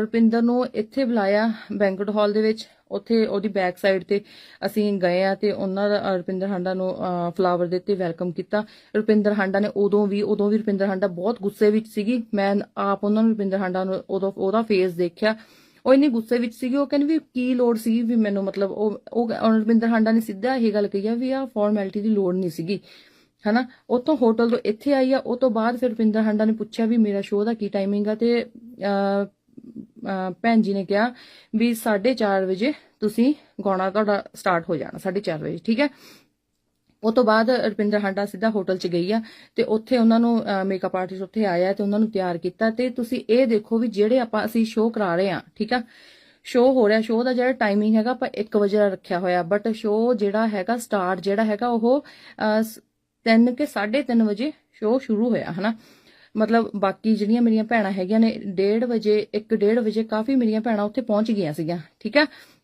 ਰੁਪਿੰਦਰ ਨੂੰ ਇੱਥੇ ਬੁਲਾਇਆ ਬੈਂਕਟ ਹਾਲ ਦੇ ਵਿੱਚ। ਉੱਥੇ ਉਹਦੀ ਬੈਕ ਸਾਈਡ ਤੇ ਅਸੀਂ ਗਏ ਆ ਤੇ ਉਹਨਾਂ ਦਾ ਰੁਪਿੰਦਰ ਹਾਂਡਾ ਨੂੰ ਫਲਾਵਰ ਦਿੱਤੇ ਵੈਲਕਮ ਕੀਤਾ। ਰੁਪਿੰਦਰ ਹਾਂਡਾ ਨੇ ਉਦੋਂ ਵੀ ਉਦੋਂ ਵੀ ਰੁਪਿੰਦਰ ਹਾਂਡਾ ਬਹੁਤ ਗੁੱਸੇ ਵਿੱਚ ਸੀਗੀ। ਮੈਂ ਆਪ ਉਹਨਾਂ ਨੂੰ ਰੁਪਿੰਦਰ ਹਾਂਡਾ ਨੂੰ ਉਦੋਂ, ਉਹਦਾ ਫੇਸ ਦੇਖਿਆ। ਉਹ ਇੰਨੀ ਗੁੱਸੇ ਵਿੱਚ ਸੀਗੀ, ਉਹ ਕਹਿੰਦੀ ਵੀ ਕੀ ਲੋੜ ਸੀ ਵੀ ਮੈਨੂੰ ਮਤਲਬ ਉਹ ਉਹ ਰੁਪਿੰਦਰ ਹਾਂਡਾ ਨੇ ਸਿੱਧਾ ਇਹ ਗੱਲ ਕਹੀ ਆ ਵੀ ਆ ਫਾਰਮੈਲਿਟੀ ਦੀ ਲੋੜ ਨਹੀਂ ਸੀਗੀ। ਹਨਾ? ਉਤੋਂ ਹੋਟਲ ਤੋਂ ਇੱਥੇ ਆਈ ਆ, ਉਹ ਤੋਂ ਬਾਅਦ ਫਿਰ ਰੁਪਿੰਦਰ ਹਾਂਡਾ ਨੇ ਪੁੱਛਿਆ ਵੀ ਮੇਰਾ ਸ਼ੋਅ ਦਾ ਕੀ ਟਾਈਮਿੰਗ ਆ ਤੇ ਭੈਣ ਜੀ ਨੇ ਕਿਹਾ ਵੀ 4:30 ਵਜੇ ਤੁਸੀਂ ਗਾਉਣਾ ਤੁਹਾਡਾ ਸਟਾਰਟ ਹੋ ਜਾਣਾ 4:30 ਵਜੇ, ਠੀਕ ਹੈ? ਉਹ ਤੋਂ ਬਾਅਦ ਰੁਪਿੰਦਰ ਹਾਂਡਾ ਸਿੱਧਾ ਹੋਟਲ 'ਚ ਗਈ ਆ ਤੇ ਉੱਥੇ ਉਹਨਾਂ ਨੂੰ ਮੇਕਅਪ ਆਰਟਿਸਟ ਉੱਥੇ ਆਇਆ ਤੇ ਉਹਨਾਂ ਨੂੰ ਤਿਆਰ ਕੀਤਾ ਤੇ ਤੁਸੀਂ ਇਹ ਦੇਖੋ ਵੀ ਜਿਹੜੇ ਆਪਾਂ ਅਸੀਂ ਸ਼ੋਅ ਕਰਾ ਰਹੇ ਆ ਠੀਕ ਆ? ਸ਼ੋਅ ਹੋ ਰਿਹਾ ਸ਼ੋਅ ਦਾ ਜਿਹੜਾ ਟਾਈਮਿੰਗ ਹੈਗਾ ਆਪਾਂ 1 ਵਜੇ ਦਾ ਰੱਖਿਆ ਹੋਇਆ ਬਟ ਸ਼ੋਅ ਜਿਹੜਾ ਹੈਗਾ ਸਟਾਰਟ ਜਿਹੜਾ ਹੈਗਾ ਉਹ 3 ਕੇ 3:30 ਵਜੇ ਸ਼ੋਅ ਸ਼ੁਰੂ ਹੋਇਆ, ਹਨਾ? ਮਤਲਬ ਬਾਕੀ ਜਿਹੜੀਆਂ ਮੇਰੀਆਂ ਭੈਣਾਂ ਹੈਗੀਆਂ ਨੇ 1:30 ਵਜੇ 1:30 ਵਜੇ ਕਾਫੀ ਮੇਰੀਆਂ ਭੈਣਾਂ ਉੱਥੇ ਪਹੁੰਚ ਗਈਆਂ ਸੀਗੀਆਂ, ਠੀਕ ਹੈ?